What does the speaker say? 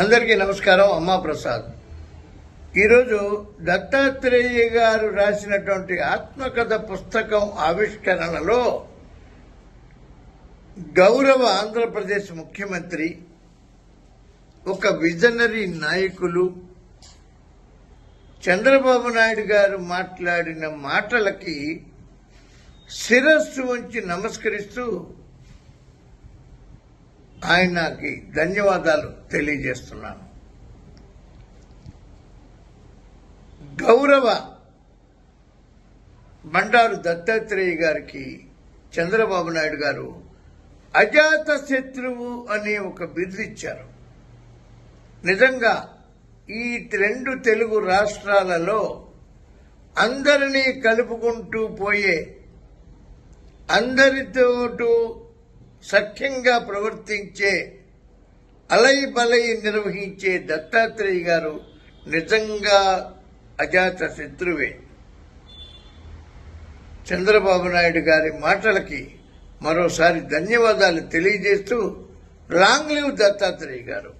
అందరికీ నమస్కారం అమ్మా ప్రసాద్. ఈరోజు దత్తాత్రేయ గారు రాసినటువంటి ఆత్మకథ పుస్తకం ఆవిష్కరణలో గౌరవ ఆంధ్రప్రదేశ్ ముఖ్యమంత్రి ఒక విజనరీ నాయకులు చంద్రబాబు నాయుడు గారు మాట్లాడిన మాటలకి శిరస్సు వంచి నమస్కరిస్తూ ఆయనకి ధన్యవాదాలు తెలియజేస్తున్నాను. గౌరవ బండారు దత్తాత్రేయ గారికి చంద్రబాబు నాయుడు గారు అజాత శత్రువు అనే ఒక బిరుదు ఇచ్చారు. నిజంగా ఈ రెండు తెలుగు రాష్ట్రాలలో అందరినీ కలుపుకుంటూ పోయే అందరితోటూ సఖ్యంగా ప్రవర్తించే అలై బలై నిర్వహించే దత్తాత్రేయ గారు నిజంగా అజాత శత్రువే. చంద్రబాబు నాయుడు గారి మాటలకి మరోసారి ధన్యవాదాలు తెలియజేస్తూ లాంగ్ లివ్ దత్తాత్రేయ గారు.